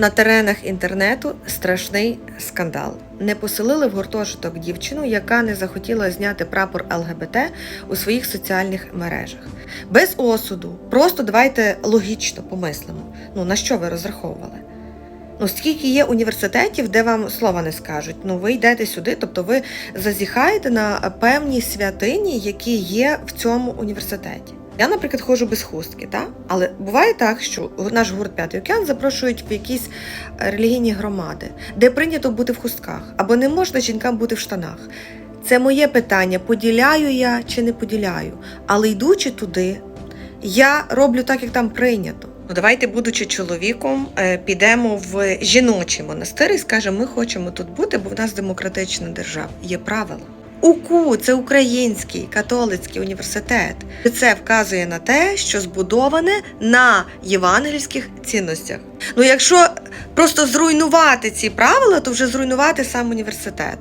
На теренах інтернету страшний скандал. Не поселили в гуртожиток дівчину, яка не захотіла зняти прапор ЛГБТ у своїх соціальних мережах. Без осуду. Просто давайте логічно помислимо. Ну на що ви розраховували? Ну, скільки є університетів, де вам слова не скажуть. Ну, ви йдете сюди, тобто ви зазіхаєте на певні святині, які є в цьому університеті. Я, наприклад, ходжу без хустки, та? але буває так, що наш гурт П'ятий океан запрошують в якісь е, релігійні громади, де прийнято бути в хустках, або не можна жінкам бути в штанах. Це моє питання: поділяю я чи не поділяю. Але йдучи туди, я роблю так, як там прийнято. Ну, давайте, будучи чоловіком, е, підемо в жіночий монастир і скажемо, ми хочемо тут бути, бо в нас демократична держава. Є правила. УКУ це український католицький університет. Це вказує на те, що збудоване на євангельських цінностях. Ну, якщо просто зруйнувати ці правила, то вже зруйнувати сам університет.